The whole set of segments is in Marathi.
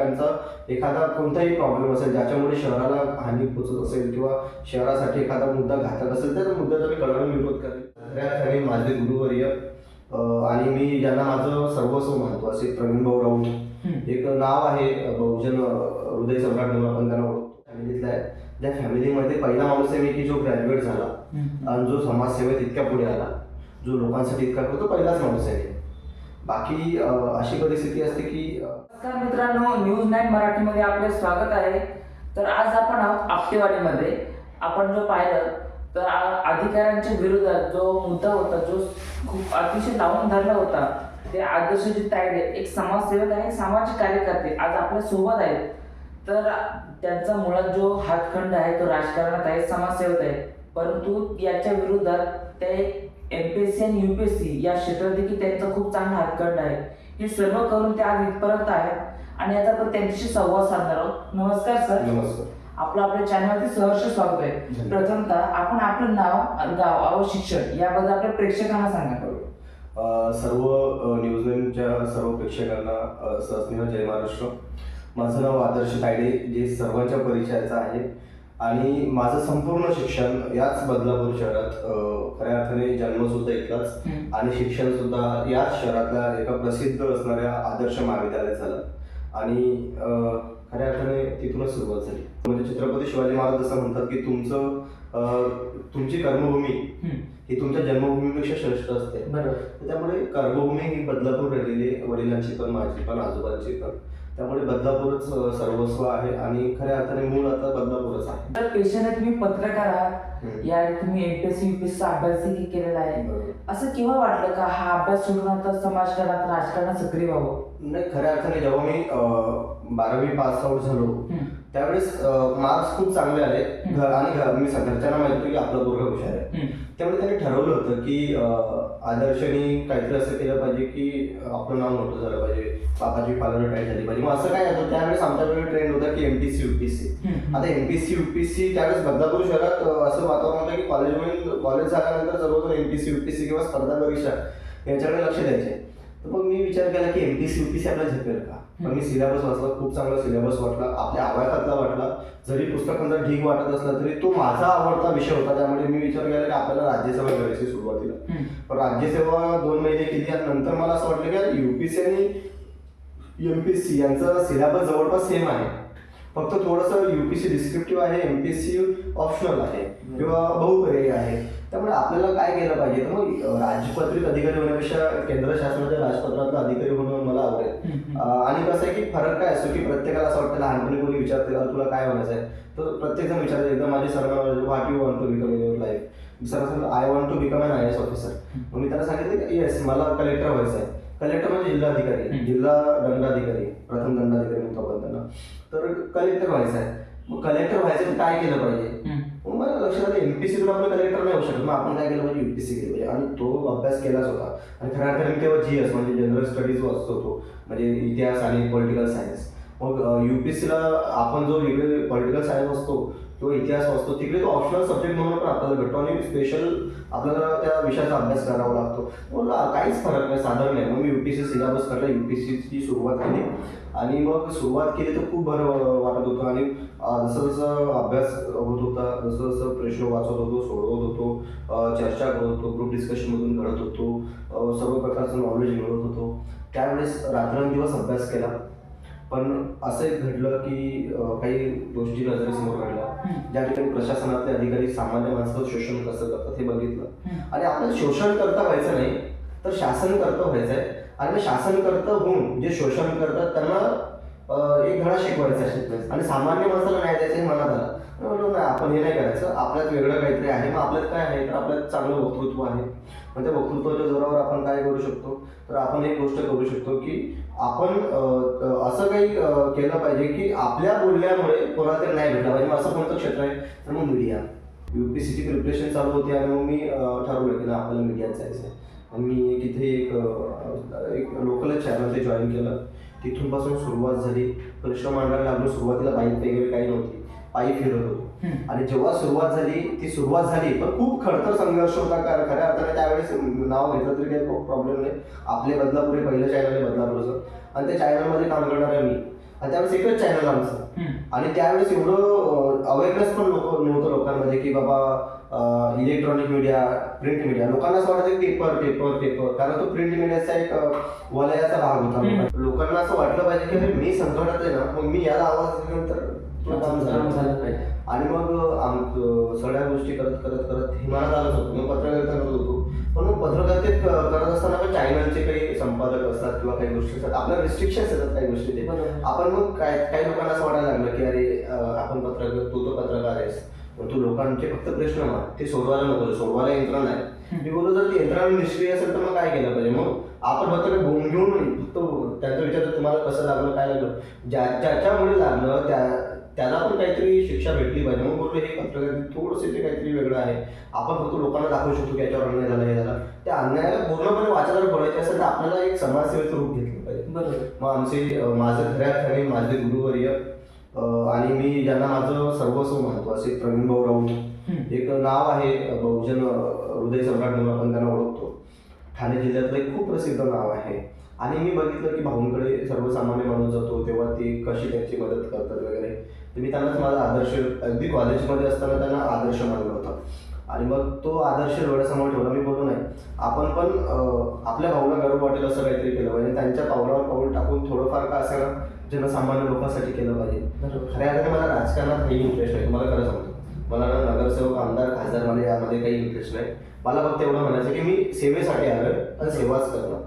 ठिकाणचा एखादा कोणताही प्रॉब्लेम असेल ज्याच्यामुळे शहराला हानी पोचत असेल किंवा शहरासाठी एखादा मुद्दा घातक असेल तर त्या मुद्द्याचा मी कळवून विरोध करेन माझे गुरुवर्य आणि मी ज्यांना माझं सर्वस्व मानतो असे प्रवीण भाऊ राऊत. एक नाव आहे बहुजन हृदय सम्राट म्हणून आपण त्यांना ओळखतो. फॅमिलीतला आहे त्या फॅमिलीमध्ये पहिला माणूस आहे मी की जो ग्रॅज्युएट झाला. आणि जो समाजसेवेत इतक्या पुढे आला. जो लोकांसाठी इतका करतो पहिलाच माणूस आहे. बाकी अशी परिस्थिती असते की नमस्कार मित्रांनो न्यूज नाईन मराठीमध्ये आपले स्वागत आहे. तर आज आपण आहोत आपटेवाडीमध्ये. आपण जो पाहिलं तर अधिकाऱ्यांच्या विरोधात जो मुद्दा होता जो खूप अतिशय लावून धरला होता ते आदर्शजी तायडे एक समाजसेवक आणि सामाजिक कार्यकर्ते आज आपल्यासोबत आहेत. तर त्यांचा मुळात जो हातखंड आहे तो राजकारणात आहे समाजसेवक आहे. परंतु याच्या विरोधात ते एम पी एस सी आणि यू पी एस सी या क्षेत्रात देखील त्यांचा खूप चांगला हातखंड आहे. हे सर्व करून ते आज इथपर्यंत आहेत. आणि आता आपण त्यांच्याशी संवाद साधणार आहोत. नमस्कार सर. नमस्कार. आपलं आपल्या चॅनलवरती सहर्ष स्वागत आहे. प्रथमतः आपण आपलं नाव गाव व शिक्षण याबद्दल आपल्या प्रेक्षकांना सांगा सर्व अं, न्यूज नाईनच्या सर्व प्रेक्षकांना सहस्नेह जय महाराष्ट्र. माझं नाव आदर्श तायडे जे सर्वांच्या परिचयाचं आहे. आणि माझं संपूर्ण शिक्षण याच बदलापूर शहरात खऱ्या अर्थाने जन्मसुद्धा इथलाच हम्म. आणि शिक्षण सुद्धा याच शहरातल्या एका प्रसिद्ध असणाऱ्या आदर्श महाविद्यालयात झालं आणि खऱ्या अर्थाने तिथूनच सुरुवात झाली म्हणजे छत्रपती शिवाजी महाराज असं म्हणतात की तुमचं तुमची कर्मभूमी. ही तुमच्या जन्मभूमीपेक्षा श्रेष्ठ असते त्यामुळे कर्मभूमी ही बदलापूर राहिलेली. वडिलांची पण माझी पण आजोबांची पण त्यामुळे बदलापूरच सर्वस्व आहे आणि खऱ्या अर्थाने मूळ आता बदलापूरच आहे तर पेशाने तुम्ही पत्रकार आहात. या तुम्ही एमपीएससी अभ्यास देखील केलेला आहे. असं केव्हा वाटलं का हा अभ्यास सोडून आता समाजकारणात राजकारणात सक्रिय व्हावं नाही खऱ्या अर्थाने जेव्हा मी बारावी पास आउट झालो. त्यावेळेस मार्क्स खूप चांगले आले. घर आणि घर- मी घरच्यांना माहिती होतं की आपला पोरगा हुशार आहे. त्यामुळे त्यांनी ठरवलं होतं की आदर्शनी काहीतरी असं केलं पाहिजे की आपलं नाव मोठं झालं पाहिजे बापाची पालन टाईट झाली पाहिजे. मग असं काय होतं त्यावेळेस आमच्याकडे ट्रेंड होता की एमपीसी युपीसी. आता एमपीसी युपीसी त्यावेळेस बदलापूर शहरात असं वातावरण होतं की कॉलेजमध्ये कॉलेज झाल्यानंतर सर्वजण एमपीसी युपीसी किंवा स्पर्धा परीक्षा याच्याकडे लक्ष द्यायचे. तर मग मी विचार केला की एमपीसी युपीसी आपल्याला झेपेल का? पण मी सिलेबस वाचला खूप चांगला सिलेबस वाटला आपल्या आवाकातला वाटला. जरी पुस्तकांचा ढीग वाटत असला तरी तो माझा आवडता विषय होता. त्यामुळे मी विचार केला की आपल्याला राज्यसेवा करायची सुरुवातीला. पण राज्यसेवा दोन महिने केली आणि नंतर मला असं वाटलं की युपीसी आणि एमपीसी यांचा सिलेबस जवळपास सेम आहे. फक्त थोडंसं युपीसी डिस्क्रिप्टिव्ह आहे एमपीसी ऑप्शनल आहे. किंवा बहुपर्यायी आहे. त्यामुळे आपल्याला काय केलं पाहिजे? तर मग राजपत्रित अधिकारी होण्यापेक्षा केंद्र शासनाच्या राजपत्रातला अधिकारी होणं मला आवडेल. आणि कसं आहे की फरक काय असतो की प्रत्येकाला असं वाटतं लहानपणी कोणी विचारते "अरे, तुला काय व्हायचं आहे तर प्रत्येक जण विचारते एकदा माझे सरांना what you want to become in your life sir सांगितलं I want to become an I S officer मग मी त्याला सांगितलं की येस मला कलेक्टर व्हायचं आहे. कलेक्टर म्हणजे जिल्हाधिकारी. जिल्हा दंडाधिकारी प्रथम दंडाधिकारी म्हणतो आपण त्यांना. तर कलेक्टर व्हायचं आहे. मग कलेक्टर व्हायचं काय केलं पाहिजे? मला लक्षात आलं एमपीसी तुला आपलं कलेक्टर नाही होऊ शकत. मग आपण काय केलं पाहिजे? युपीसी केली पाहिजे आणि तो अभ्यास केलाच होता. आणि खऱ्या अर्थाने मी तेव्हा जी एस म्हणजे जनरल स्टडीज वाचतो तो. म्हणजे इतिहास आणि पॉलिटिकल सायन्स मग युपीसीला आपण जो वेगळे पॉलिटिकल सायन्स असतो किंवा इतिहास वाचतो. तिकडे तो ऑप्शनल सब्जेक्ट म्हणून पण आपल्याला भेटतो आणि स्पेशल आपल्याला त्या विषयाचा अभ्यास करावा लागतो. मला काहीच फरक नाही साधारण नाही. मग मी युपीएससी सिलेबस काढला युपीएससीची सुरुवात केली. आणि मग सुरुवात केली तर खूप बरं वाटत होतं. आणि जसं जसं अभ्यास होत होता जसं जसं प्रश्न वाचत होतो सोडवत होतो चर्चा करत होतो ग्रुप डिस्कशनमधून घडत होतो सर्व प्रकारचं नॉलेज मिळवत होतो. त्यावेळेस रात्रंदिवस अभ्यास केला. पण असं एक घडलं की काही गोष्टी नजरेसमोर घडल्या. ज्या ठिकाणी प्रशासनातले अधिकारी सामान्य माणसाचं शोषण कसं करतात हे बघितलं. आणि आपल्याला शोषण करता व्हायचं नाही तर शासन करता व्हायचं आहे आणि शासन करता होऊन जे शोषण करतात त्यांना एक धडा शिकवायचा शिकवायचा आणि सामान्य माणसाला नाही द्यायचं हे मनात आलं. मी आपण हे नाही करायचं. आपल्यात वेगळं काहीतरी आहे. मग आपल्यात काय आहे? तर आपल्यात चांगलं वक्तृत्व आहे. मग त्या वक्तृत्वाच्या जोरावर आपण काय करू शकतो? तर आपण एक गोष्ट करू शकतो की आपण असं काही केलं पाहिजे की आपल्या बोलण्यामुळे कोणाला तरी नाही भेटला पाहिजे. मग असं कोणतं क्षेत्र आहे? तर मग मीडिया यू पी सीची प्रिपरेशन चालू होती आणि मग मी ठरवलं की ना आपल्याला मीडियात जायचं आहे मी तिथे एक एक लोकलच चॅनल ते जॉईन केलं. तिथून पासून सुरुवात झाली. प्रश्न मांडायला लागलो. सुरुवातीला बाईक वगैरे काही नव्हती. पायी फिरत होतो. आणि जेव्हा सुरुवात झाली ती सुरुवात झाली पण खूप खडतर संघर्ष होता. कारण खऱ्या अर्थाने त्यावेळेस नाव घेतलं तरी काही प्रॉब्लेम नाही. आपले बदलापूर हे पहिलं चॅनल आहे बदलापूरचं. आणि त्या चॅनलमध्ये काम करणारा मी. आणि त्यावेळेस एकच चॅनल आमचं. आणि त्यावेळेस एवढं अवेअरनेस पण लोक नव्हतं लोकांमध्ये की बाबा इलेक्ट्रॉनिक मीडिया प्रिंट मीडिया लोकांना असं वाटायचं पेपर पेपर पेपर कारण तो प्रिंट मीडियाचा एक वलयाचा भाग होता. लोकांना असं वाटलं पाहिजे की मी संकटात आहे ना मग मी याला आवाज दिल्यानंतर आणि मग आम सगळ्या गोष्टी करत करत करत हे मला झालंच होतं. मग पत्रकारिता करत होतो. पण मग पत्रकारितेत क- करत असताना पण चॅनलचे काही संपादक असतात किंवा काही गोष्टी असतात. आपल्या रिस्ट्रिक्शन्स येतात काही गोष्टी. आपण मग काय काही लोकांना असं वाटायला लागलं की अरे आपण पत्रकार तू तो पत्रकार आहेस. पण तू लोकांचे फक्त प्रश्न मार. ते सोडवायला नको सोडवायला यंत्रणा आहे. मी बोललो जर ती यंत्रणा निष्क्रिय असेल तर मग काय केलं पाहिजे? मग आपण पत्रकार बोलून घेऊन फक्त त्यांचं विचारलं तुम्हाला कसं लागलं काय लागलं? ज्या ज्याच्यामुळे लागलं त्या त्याला पण काहीतरी शिक्षा भेटली पाहिजे. मग बोललो हे पत्रकार थोडंसं ते काहीतरी वेगळं आहे. आपण फक्त लोकांना दाखवू शकतो की याच्यावर अन्याय झाला हे झाला. त्या अन्यायाला पूर्णपणे वाचायला बोलायचे असेल तर आपल्याला एक समाजसेवेचं रूप घेतलं पाहिजे. बरोबर. मग आमचे माझं खऱ्या अर्थाने माझे गुरुवर्य आणि मी ज्यांना माझं सर्वस्व मानतो असे प्रवीण भाऊ राऊत. एक नाव आहे बहुजन हृदय सम्राट म्हणून आपण त्यांना ओळखतो. ठाणे जिल्ह्यातलं एक खूप प्रसिद्ध नाव आहे. आणि मी बघितलं की भाऊंकडे सर्वसामान्य माणूस जातो तेव्हा ते कशी त्यांची मदत करतात वगैरे. तर मी त्यांनाच माझा आदर्श अगदी कॉलेजमध्ये असताना त्यांना आदर्श मानला होता. आणि मग तो आदर्श डोळ्यासमोर ठेवला मी बोलू नाही आपण पण आपल्या भाऊला गर्व वाटेल असं काहीतरी केलं पाहिजे त्यांच्या पावलावर पाऊल टाकून थोडंफार का असेना जनसामान्य लोकांसाठी केलं पाहिजे. खऱ्या अर्थाने मला राजकारणात काही इंटरेस्ट नाही. तुम्हाला खरं सांगतो. मला ना नगरसेवक आमदार खासदार मला यामध्ये काही इंटरेस्ट नाही. मला फक्त एवढं म्हणायचं की मी सेवेसाठी आलोय आणि सेवाच करणार.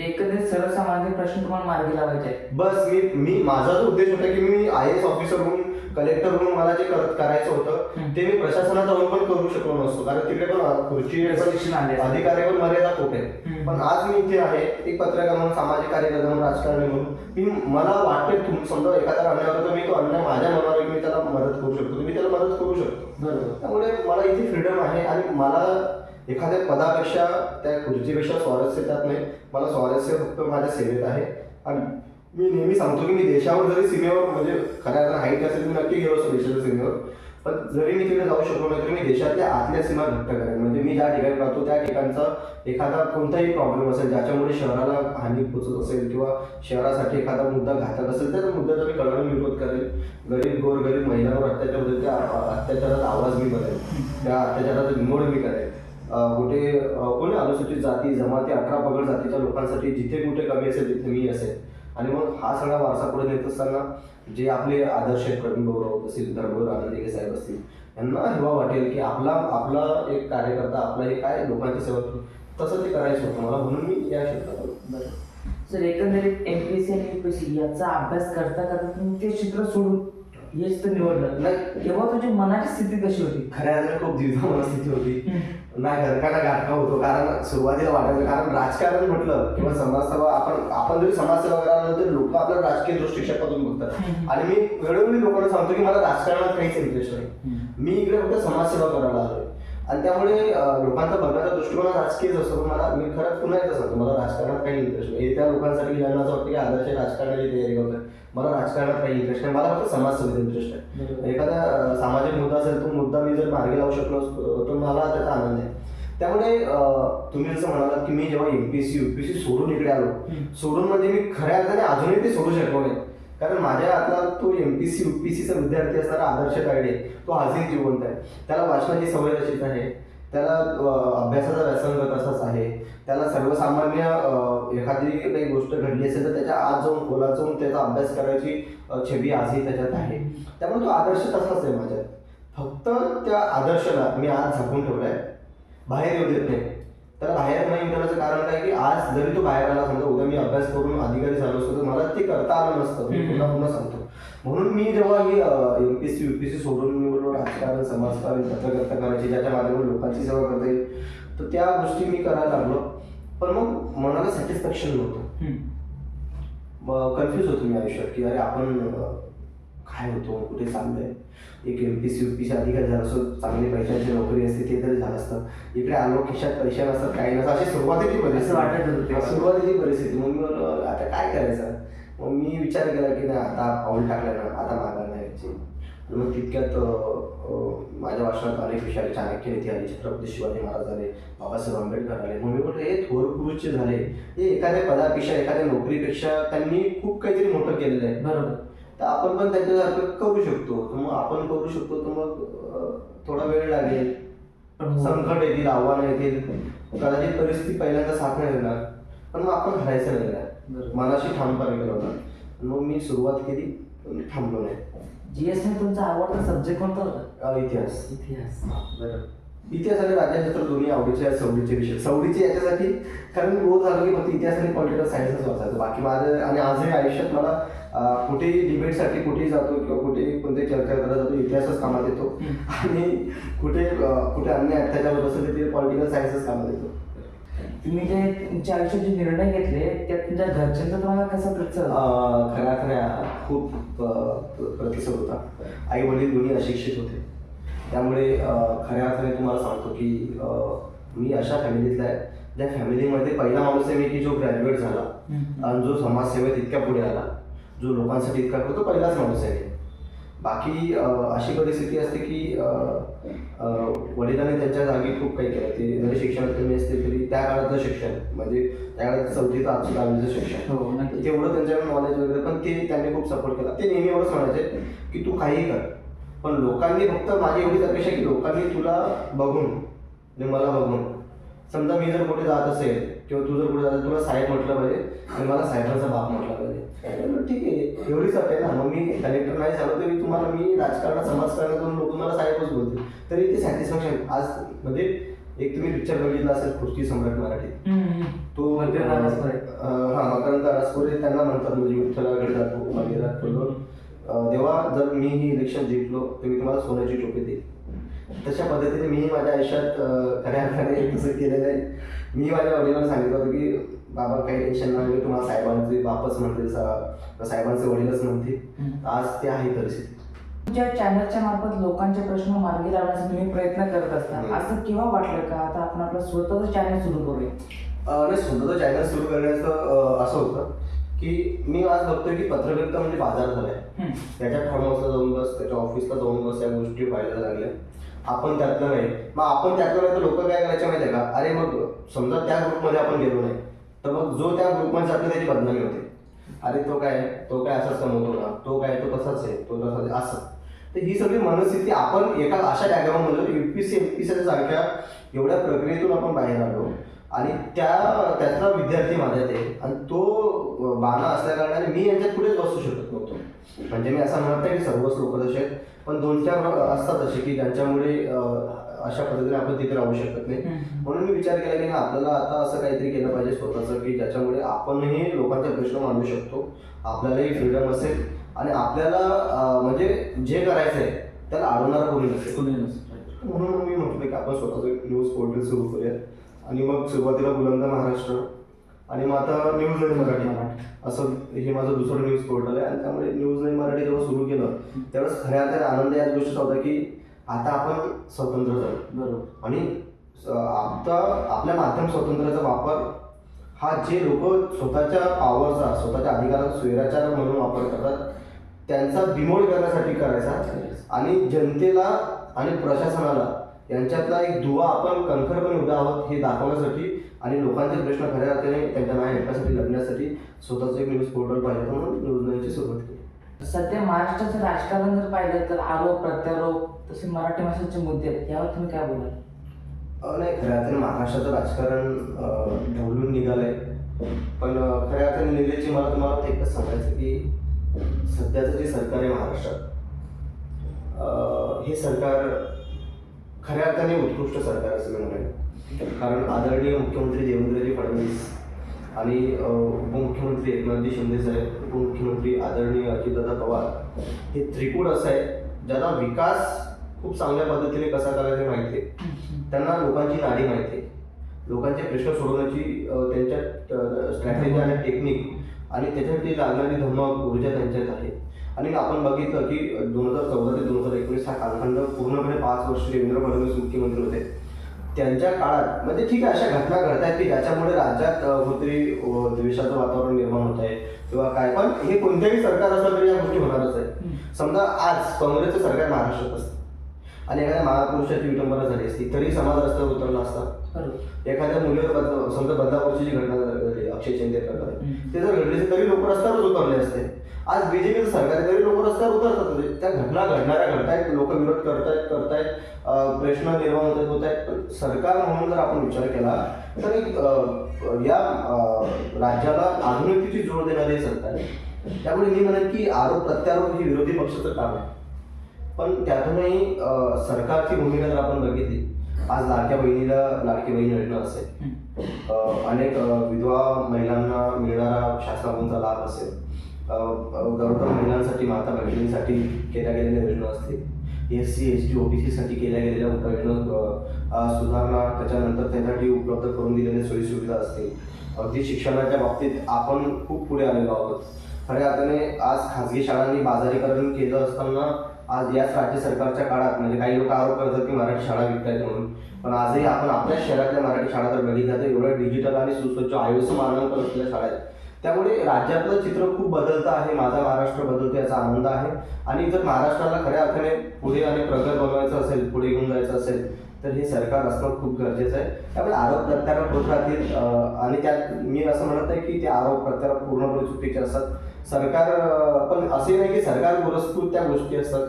एकंदरीत सर्वसामान्य प्रश्न तुम्हाला मार्गी लावायचे. बस मी मी माझा जो उद्देश होता की मी आय एस ऑफिसर होऊन कलेक्टर म्हणून मला जे करत करायचं होतं. ते मी प्रशासनात जाऊन पण करू शकलो नसतो. कारण तिकडे पण खुर्ची. अधिकारी पण मर्यादा खूप आहेत. पण आज मी इथे आहे एक पत्रकार म्हणून सामाजिक कार्यकर्ता म्हणून राजकारणी म्हणून मी मला वाटते तुम समजा एखादा अन्याय तर मी तो अन्याय माझ्या मनावर मी त्याला मदत करू शकतो. मी त्याला मदत करू शकतो. त्यामुळे मला इथे फ्रीडम आहे आणि मला एखाद्या पदापेक्षा त्या खुर्चीपेक्षा स्वारस्य त्यात नाही. मला स्वारस्य फक्त माझ्या सेवेत आहे. आणि मी नेहमी सांगतो की मी देशावर जरी सीमेवर म्हणजे खऱ्या हाईट असेल मी नक्की गेलो असतो देशाच्या सीमेवर. पण जरी मी तिकडे जाऊ शकलो नाही तरी मी देशातल्या आतल्या सीमा घट्ट करेन. म्हणजे मी ज्या ठिकाणी राहतो त्या ठिकाणचा एखादा कोणताही प्रॉब्लेम असेल ज्याच्यामुळे शहराला हानी पोचत असेल किंवा शहरासाठी एखादा मुद्दा घातक असेल तर त्या मुद्द्याचा मी कळवून विरोध करेल गरीब गोर गरीब महिलांवर अत्याचार होते त्या अत्याचारात आवाज मी करेल त्या अत्याचाराचा निमोड मी करेल कुठे कोणी अनुसूचित जाती जमाती अठरा पगड जातीच्या लोकांसाठी जिथे कुठे कमी असेल तिथे मी असेल आणि मग हा सगळा वारसा पुढे नेत असताना जे आपले आदर्श आहेत प्रवीण राऊत असतील धर्मवीर आनंदी साहेब असतील यांना हेवा वाटेल की आपला आपला एक कार्यकर्ता आपला हे काय लोकांची सेवा तसं ते करायचं होतं मला म्हणून मी या क्षेत्रात आलो. सर एकंदरीत एमपीएससी आणि युपीएससी याचा अभ्यास करता करता तुम्ही ते क्षेत्र सोडून हेच तर निवडलं. तेव्हा तुझी मनाची स्थिती कशी होती? खऱ्या अर्थाने खूप द्विधा मनस्थिती होती. नाही घरकांना गाठका होतो. कारण सुरुवातीला वाटायचं कारण राजकारण म्हटलं किंवा समाजसेवा आपण आपण जरी समाजसेवा करायला तर लोक आपल्याला राजकीय दृष्टिक्षेपातून बघतात. आणि मी वेळोवेळी लोकांना सांगतो की मला राजकारणात काहीच इंटरेस्ट नाही. मी इकडे फक्त समाजसेवा करायला आलोय. आणि त्यामुळे लोकांचा बघण्याचा दृष्टिकोन राजकीयच असतो. पण मला मी खरंच पुन्हा एकदा सांगतो मला राजकारणात काही इंटरेस्ट नाही. त्या लोकांसाठी असं वाटतं की आदर्श राजकारणाची तयारी करतोय. मला राजकारणात काही इंटरेस्ट नाही. मला फक्त समाजसेवेत इंटरेस्ट आहे. एखादा सामाजिक मुद्दा असेल तो मुद्दा मी जर मार्गी लावू शकलो तर मला त्याचा आनंद आहे. त्यामुळे तुम्ही जसं म्हणालात की मी जेव्हा एमपीएससी युपीएससी सोडून इकडे आलो. सोडून म्हणजे मी खऱ्या अर्थाने अजूनही ते सोडू शकलो नाही. कारण माझ्या आतला तो एमपीसी युपीसीचा विद्यार्थी असणारा आदर्श तायडे तो आजही जिवंत आहे. त्याला वाचनाची सवय तशीच आहे. त्याला अभ्यासाचा व्यासंग तसाच आहे. त्याला सर्वसामान्य एखादी काही गोष्ट घडली असेल तर त्याच्या आत जाऊन खोलात जाऊन त्याचा अभ्यास करायची छबी आजही त्याच्यात आहे. त्यामुळे तो आदर्श तसाच आहे माझ्यात. फक्त त्या आदर्शाला मी आज झाकून ठेवलाय. बाहेर येऊ देत नाही. तर बाहेर नाही येण्याचं कारण काय की आज जरी तो बाहेर आला समजा उद्या मी अभ्यास करून अधिकारी झालो असतो तर मला ते करता आलं नसतं. मी पुन्हा पुन्हा सांगतो. म्हणून मी जेव्हा ही एमपीएससी युपीएससी सोडून मी बोललो राजकारण समाजकारण पत्रकर्ता करायची ज्याच्या माध्यमातून लोकांची सेवा करता येईल तर त्या गोष्टी मी करायला लागलो. पण मग मनाला सॅटिस्फॅक्शन नव्हतं. कन्फ्यूज होतो मी आयुष्यात की अरे आपण काय होतो कुठे चाललंय? एक M P C U P C अधिकारी झालं असं चांगली पैशाची नोकरी असते ते तरी झालं असतं. इकडे आलो खिशात पैसे नसतात काही नसतं अशी सुरुवातीची असं वाटत होतं. परिस्थिती सुरुवातीची परिस्थिती. मग मी म्हणलो आता काय करायचं? मग मी विचार केला की नाही आता पाऊल टाकलं ना आता माघार नाही मग तितक्यात माझ्या विषय आले चाणक्य नीती आली छत्रपती शिवाजी महाराज आले बाबासाहेब आंबेडकर आले मग मी म्हटलं हे थोर पुरुष झाले. हे एखाद्या पदापेक्षा एखाद्या नोकरीपेक्षा त्यांनी खूप काहीतरी मोठं केलेलं आहे. बरोबर. तर आपण पण त्याच्यासारखं करू शकतो. तर मग आपण करू शकतो तर मग थोडा वेळ लागेल. हो. संकट येतील आव्हानं येतील. कदाचित परिस्थिती पहिल्यांदा साथ नाही देणार. पण मग आपण हरायचं नाही. मनाशी ठामपणे केलं होतं. मग मी सुरुवात केली पण मी थांबलो नाही. जीएसमध्ये तुमचा आवडता सब्जेक्ट कोणता होता? अं, इतिहास. इतिहास. बरोबर इतिहास आणि राज्यशास्त्र दोन्ही आवडीचे आहेत सवडीचे विषय. सवडीचे याच्यासाठी कारण मी रोज झालो की फक्त इतिहास आणि पॉलिटिकल सायन्सच वाचायचं. बाकी माझं आणि आजही आयुष्यात मला अं, कुठेही डिबेटसाठी कुठेही जातो किंवा कुठेही कोणत्याही चर्चा करायला जातो इतिहासच कामात येतो. आणि कुठे अं, कुठे अन्य अत्याचार होत असेल तर ते पॉलिटिकल सायन्सच कामात येतो. तुम्ही जे तुमच्या आयुष्यात जे निर्णय घेतले त्यात तुमच्या घरच्यांचा तुम्हाला कसा प्रतिसाद? अं, खऱ्या खऱ्या खूप अं, प्रतिसाद होता आई वडील दोन्ही अशिक्षित होते त्यामुळे अं, खऱ्या अर्थाने तुम्हाला सांगतो की अं, मी अशा फॅमिलीतला आहे ज्या फॅमिलीमध्ये पहिला माणूस आहे मी की जो ग्रॅज्युएट झाला हम्म. आणि जो समाजसेवेत इतक्या पुढे आला जो लोकांसाठी इतका करतो पहिलाच माणूस आहे. बाकी अशी परिस्थिती असते की वडिलांनी त्यांच्या जागी खूप काही केलं. ते जरी शिक्षणात कमी असते तरी त्या काळातलं शिक्षण म्हणजे त्या काळात चौथी ते दहावीचं शिक्षण. हो नक्की. तेवढं त्यांच्याकडे नॉलेज वगैरे पण ते त्यांनी खूप सपोर्ट केला. ते नेहमी एवढंच म्हणायचे की तू काही कर पण लोकांनी फक्त माझी एवढीच अपेक्षा की लोकांनी तुला बघून आणि मला बघून. समजा मी जर कुठे जात असेल किंवा तू जर कुठे जात तुला साहेब म्हटलं पाहिजे आणि मला साहेबांचा बाप म्हटलं पाहिजे. ठीक आहे. एवढीच अट आहे ना. मग मी कलेक्टर नाही झालो तरी तुम्हाला मी राजकारणात समाजकारणातून लोक मला साहेबच बोलतील. तरी ते सॅटिस्फॅक्शन आज म्हणजे एक तुम्ही पिक्चर बघितला असेल खुर्ची सम्राट मराठी. तो. अं, हा मकरंद अनासपुरे त्यांना म्हणतात म्हणजे विठ्ठलाकडे जातो बोललो अं, देवा जर मी ही इलेक्शन जिंकलो तर मी तुम्हाला सोन्याची टोपी देईल तशा पद्धतीने मीही माझ्या आयुष्यात खऱ्या अर्थाने तसं केलेलं आहे. मी माझ्या वडिलांना सांगितलं होतं की बाबा काही टेन्शन नाही तुम्हाला साहेबांचे बापच म्हणतील साहेबांचे वडीलच म्हणतील. आज ते आहे परिस्थिती. तुमच्या चॅनलच्या मार्फत लोकांचे प्रश्न मार्गी लावण्यासाठी तुम्ही प्रयत्न करत असता. असं केव्हा वाटलं का? आता आपण आपलं स्वतःचं चॅनल सुरू करूया. नाही स्वतःचं चॅनल सुरू करण्याचं असं होतं की मी आज बघतोय की पत्रकारिता म्हणजे बाजार झालाय. त्याच्या फार्म हाऊसला जाऊन बस त्याच्या ऑफिसला जाऊन बस या गोष्टी व्हायला लागल्या. आपण त्यातलं नाही. मग आपण त्यातलं नाही तर लोक काय करायचे माहिती आहे का? अरे मग समजा त्या ग्रुपमध्ये आपण गेलो नाही तर मग जो त्या ग्रुपमध्ये जातो त्याची बदनामी होते. अरे तो काय तो काय असाच कमवतो का तो काय तो तसाच आहे तो तसाच असं. तर ही सगळी मनस्थिती आपण एका अशा डायग्राममधून U P C M P MPC सारख्या एवढ्या प्रक्रियेतून आपण बाहेर आलो. आणि त्या त्यातला विद्यार्थी माझ्यात आहे आणि तो बाणा असल्या कारणाने मी यांच्यात पुढेच बसू शकत नव्हतो. म्हणजे मी असं म्हणत नाही की सर्वच लोक तसे आहेत पण दोन चार असतात असे की ज्यांच्यामुळे अं, अशा पद्धतीने आपण तिथे राहू शकत नाही. म्हणून मी विचार केला की ना आपल्याला आता असं काहीतरी केलं पाहिजे स्वतःचं की ज्याच्यामुळे आपणही लोकांचे प्रश्न मांडू शकतो. आपल्यालाही फ्रीडम असेल आणि आपल्याला म्हणजे जे करायचं आहे त्याला अडवणारा कोणी नसेल. कोणी नसतं. म्हणून मी म्हटलं की आपण स्वतःचं न्यूज पोर्टल सुरू करूया आणि मग सुरुवातीला बुलंद महाराष्ट्र आणि मग आता न्यूज नाही मराठी. असं हे माझं दुसरं न्यूज पोर्टल आहे. आणि त्यामुळे न्यूज नाही मराठी जेव्हा सुरू केलं त्यावेळेस खऱ्या अर्थाने आनंद याच गोष्टीचा होता की आता आपण स्वतंत्र झालो. बरोबर. आणि आता आपल्या माध्यम स्वातंत्र्याचा वापर हा जे लोक स्वतःच्या पॉवरचा स्वतःच्या अधिकाराचा स्वैराचार म्हणून वापर करतात त्यांचा बिमोड करण्यासाठी करायचा. आणि जनतेला आणि प्रशासनाला यांच्यातला एक दुवा आपण कणखरपणे उभा आहोत हे दाखवण्यासाठी आणि लोकांचे प्रश्न खऱ्या अर्थाने त्यांच्या नाही ऐकण्यासाठी लढण्यासाठी स्वतःचं एक न्यूज पोर्टल पाहिजे म्हणून न्यूज नाईनची सुरुवात केली. सध्या महाराष्ट्राचं राजकारण जर पाहिलं तर आरोप प्रत्यारोप तसे मराठी भाषेचे मुद्दे आहेत. यावर तुम्ही काय बोलाल? नाही खऱ्या अर्थाने महाराष्ट्राचं राजकारण अ, ढवळून निघालंय. पण खऱ्या अर्थाने निघाल्याची मला तुम्हाला एकच सांगायचं की सध्याचं जे सरकार आहे महाराष्ट्रात हे सरकार खऱ्या अर्थाने उत्कृष्ट सरकार असं मी म्हणेन. कारण आदरणीय मुख्यमंत्री देवेंद्रजी फडणवीस आणि उपमुख्यमंत्री एकनाथजी शिंदे साहेब उपमुख्यमंत्री आदरणीय अजितदादा पवार हे त्रिकूट असं आहे ज्याला विकास खूप चांगल्या पद्धतीने कसा करायचा माहिती आहे. त्यांना लोकांची नाडी माहिती आहे. लोकांचे प्रश्न सोडवण्याची त्यांच्या स्ट्रॅटेजी आणि टेक्निक आणि त्याच्यासाठी लागणारी धमक ऊर्जा त्यांच्यात आहे. आणि आपण बघितलं की दोन हजार चौदा ते दोन हजार एकोणीस हा कालखंड पूर्णपणे पाच वर्ष देवेंद्र फडणवीस मुख्यमंत्री होते. त्यांच्या काळात म्हणजे ठीक आहे अशा घटना घडत आहेत की ज्याच्यामुळे राज्यात कुठेतरी द्वेषाचं वातावरण निर्माण होत आहे किंवा काय. पण हे कोणत्याही सरकार असलं तरी या गोष्टी होणारच आहे समजा आज काँग्रेसचं सरकार महाराष्ट्रात असतं आणि एखाद्या महापुरुषाची विटंबना झाली असती तरी समाज रस्त्यावर उतरला असता. एखाद्या मुलीवर बदला समजा बदलापूरची जी घटना अक्षय शिंदे प्रकरण हम्म. ते जर घडले असते तरी लोक रस्त्यावरच उतरले असते. आज बीजेपीचं सरकार तरी लोक रस्त्यावर उतरतात. होते. त्या घटना घडणाऱ्या घडतायत लोक विरोध करतायत करतायत प्रश्न निर्माण होत होत आहेत सरकार म्हणून जर आपण विचार केला तर एक, या राज्याला आधुनिकतेची जोड देणारी सरकार आहे. त्यामुळे मी म्हणेन की आरोप प्रत्यारोप ही विरोधी पक्षाचं काम आहे. पण त्यातूनही सरकारची भूमिका जर आपण बघितली आज लाडक्या बहिणीला लाडकी बहीण योजना असेल. अनेक विधवा महिलांना मिळणारा शासनाचा लाभ असेल. गरोदर महिलांसाठी माता भगिनींसाठी केल्या गेलेल्या योजना असतील. S C S T O B सीसाठी केल्या गेलेल्या उपाययोजना सुधारणा त्याच्यानंतर त्यांच्यासाठी उपलब्ध करून दिलेल्या सोयीसुविधा असतील. अगदी शिक्षणाच्या बाबतीत आपण खूप पुढे आलेलो आहोत. खऱ्या अर्थाने आज खाजगी शाळांनी बाजारीकरण केलं असताना आज याच राज्य सरकारच्या काळात म्हणजे काही लोक आरोप करतात की मराठी शाळा विकतायत म्हणून. पण आजही आपण आपल्या शहरातल्या मराठी शाळा जर बघितल्या तर एवढ्या डिजिटल आणि सुसज्ज आयुष मानांकन असलेल्या शाळा आहेत. त्यामुळे राज्यातलं चित्र खूप बदलतं आहे. माझा महाराष्ट्र बदलतो याचा आनंद आहे. आणि जर महाराष्ट्राला खऱ्या अर्थाने पुढे आणि प्रगत बनवायचं असेल पुढे घेऊन जायचं असेल तर हे सरकार असणं खूप गरजेचं आहे. त्यामुळे आरोप प्रत्यारोप होत राहतील. आणि त्यात मी असं म्हणत आहे की ते आरोप प्रत्यारोप पूर्णपणे चुकीचे असतात. सरकार पण असे नाही की सरकार पुरस्कृत त्या गोष्टी असतात.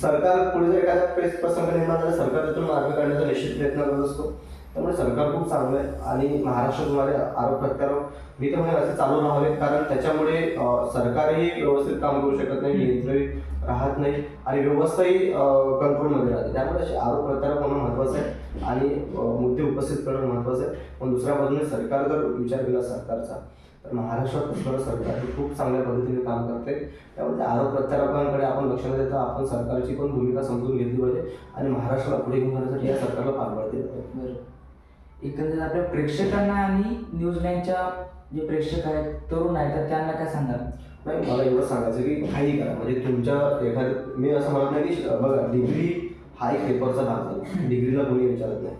सरकार पुढे जर एखादा प्रेस प्रसंग निर्माण झाला सरकार त्यातून मार्ग काढण्याचा निश्चित प्रयत्न करत असतो. त्यामुळे सरकार खूप चांगलं आहे आणि महाराष्ट्राद्वारे आरोप प्रत्यारोप मी तर म्हणेन असे चालू राहावेत. कारण त्याच्यामुळे सरकारही व्यवस्थित काम करू शकत नाही नियंत्रित राहत नाही आणि व्यवस्थाही कंट्रोलमध्ये राहते. त्यामुळे असे आरोप प्रत्यारोप होणं महत्त्वाचं आहे आणि मुद्दे उपस्थित करणं महत्त्वाचं आहे. पण दुसऱ्या बाजूने सरकार जर विचार केला सरकारचा तर महाराष्ट्रात असणारं सरकार हे खूप चांगल्या पद्धतीने काम करते. त्यामुळे त्या आरोप प्रत्यारोपांकडे आपण लक्ष न देता आपण सरकारची पण भूमिका समजून घेतली पाहिजे आणि महाराष्ट्राला पुढे घेऊन जाण्यासाठी या सरकारला पाठबळ दिलं पाहिजे एकंदरीत आपल्या प्रेक्षकांना आणि न्यूज नाईनच्या जे प्रेक्षक आहेत तरुण आहेत तर त्यांना काय सांगाल? नाही मला एवढं सांगायचं की काही करा. म्हणजे तुमच्या एखाद्या मी असं म्हणत नाही की बघा डिग्री हा एक पेपरचा भाग डिग्रीला कोणी विचारत नाही.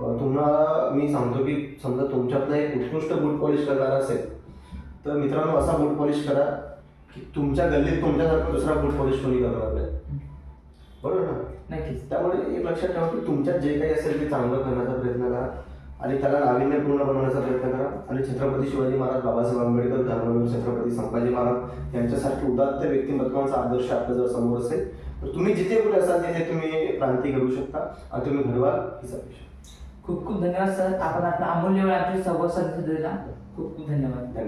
तुम्हाला मी सांगतो की समजा तुमच्यातला एक उत्कृष्ट बूट पॉलिश करणारा असेल तर मित्रांनो असा बूट पॉलिश करा की तुमच्या गल्लीत तुमच्यासारखा दुसरा बूट पॉलिश कोणी करणार नाही. बरोबर ना? नक्कीच. त्यामुळे एक लक्षात ठेवा की तुमच्यात जे काही असेल ते चांगलं करण्याचा प्रयत्न करा आणि त्याला नाविन्यपूर्ण बनवण्याचा प्रयत्न करा. आणि छत्रपती शिवाजी महाराज बाबासाहेब आंबेडकर धर्मवीर छत्रपती संभाजी महाराज यांच्यासारखे उदात्त व्यक्तिमत्वांचा आदर्श आपल्या जर समोर असेल तर तुम्ही जिथे कुठे असाल तिथे तुम्ही क्रांती घडवू शकता आणि तुम्ही घडवाल हीच अपेक्षा खूप खूप धन्यवाद सर. आपण आपला अमूल्य वेळ सर्व संवाद दिला खूप खूप धन्यवाद.